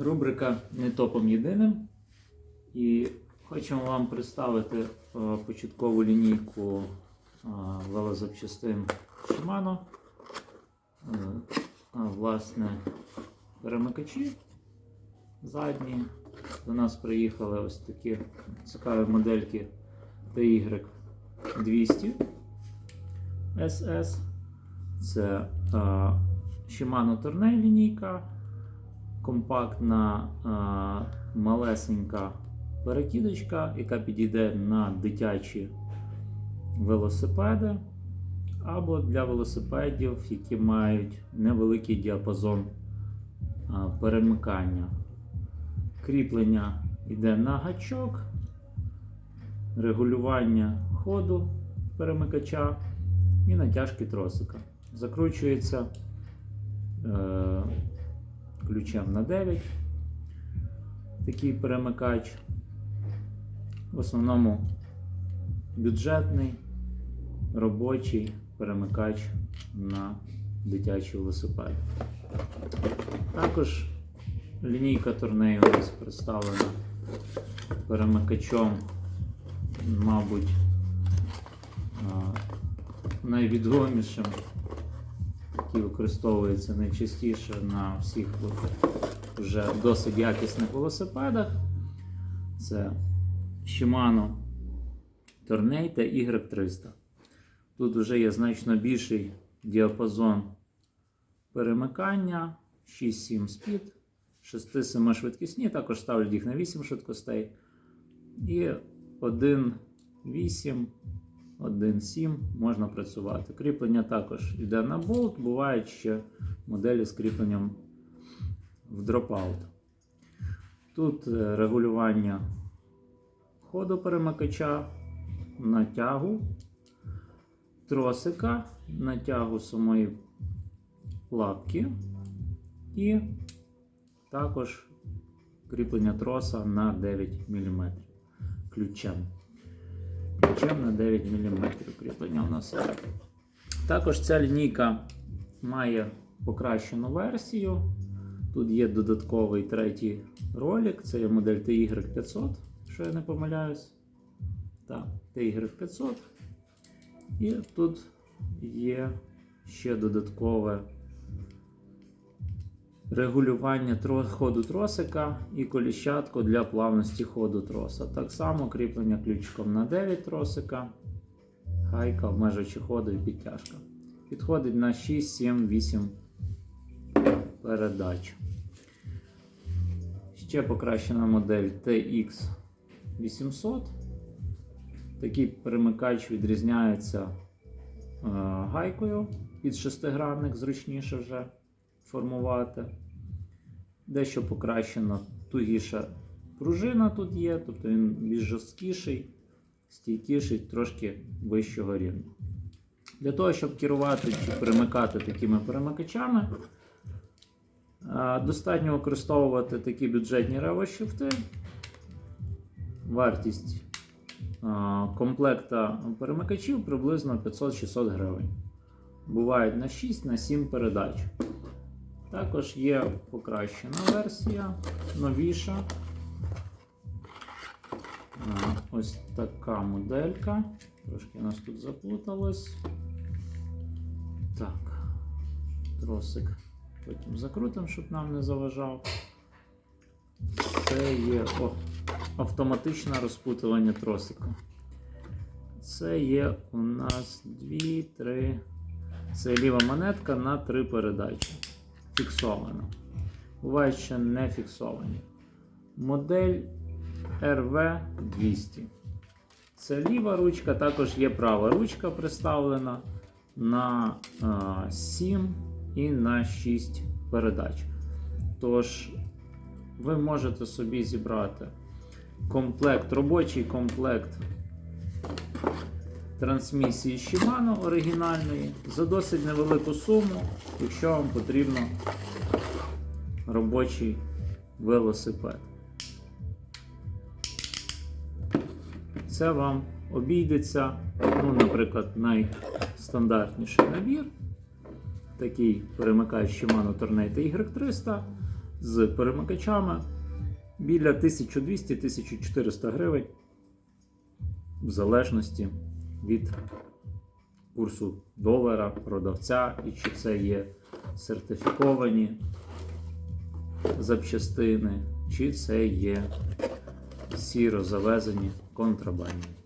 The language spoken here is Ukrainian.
Рубрика Не топом єдиним. І хочемо вам представити е, початкову лінійку е, велозапчастин Shimano. Е, Власне, перемикачі задні. До нас приїхали ось такі цікаві модельки TY 200 SS. Це Shimano Tourneo лінійка компактна а, малесенька перекидочка, яка підійде на дитячі велосипеди, або для велосипедів, які мають невеликий діапазон а, перемикання. Кріплення йде на гачок, регулювання ходу перемикача і натяжки тросика. Закручується. Е, ключем на 9. Такий перемикач. В основному бюджетний робочий перемикач на дитячий велосипед. Також лінійка турнею у нас представлена перемикачом, мабуть, найвідомішим який використовується найчастіше на всіх вже досить якісних велосипедах. Це Shimano Tourneo та Y300. Тут вже є значно більший діапазон перемикання, 6-7 спід, 6-7 швидкісні, також ставлять їх на 8 швидкостей. І 1.8 1.7 можна працювати. Кріплення також йде на болт, бувають ще моделі з кріпленням в дропаут. Тут е, регулювання ходу перемикача, натягу, тросика, натягу самої лапки і також кріплення троса на 9 мм ключем ключем на 9 мм кріплення у нас. Також ця лінійка має покращену версію. Тут є додатковий третій ролик, це є модель TY500, що я не помиляюсь. Так, TY500. І тут є ще додаткове регулювання ходу тросика і коліщатку для плавності ходу троса. Так само кріплення ключиком на 9 тросика, гайка, обмежуючи ходу і підтяжка. Підходить на 6, 7, 8 передач. Ще покращена модель TX800. Такий перемикач відрізняється е, гайкою під шестигранник, зручніше вже формувати. Дещо покращена тугіша пружина тут є, тобто він більш жорсткіший, стійкіший, трошки вищого рівня. Для того, щоб керувати чи перемикати такими перемикачами, достатньо використовувати такі бюджетні ревошифти. Вартість комплекта перемикачів приблизно 500-600 гривень. Бувають на 6 на 7 передач. Також є покращена версія, новіша. Ось така моделька. Трошки у нас тут заплуталось. Так, тросик потім закрутимо, щоб нам не заважав. Це є о, автоматичне розпутування тросика. Це є у нас 2, 3. Це ліва монетка на 3 передачі фіксовано. Бувають ще не фіксовані. Модель RV200. Це ліва ручка, також є права ручка представлена на 7 і на 6 передач. Тож, ви можете собі зібрати комплект, робочий комплект трансмісії Shimano оригінальної за досить невелику суму, якщо вам потрібно робочий велосипед. Це вам обійдеться, ну, наприклад, найстандартніший набір. Такий перемикач Shimano Tourneo Y300 з перемикачами біля 1200-1400 гривень, в залежності від курсу долара, продавця і чи це є сертифіковані запчастини, чи це є сіро завезені контрабандні.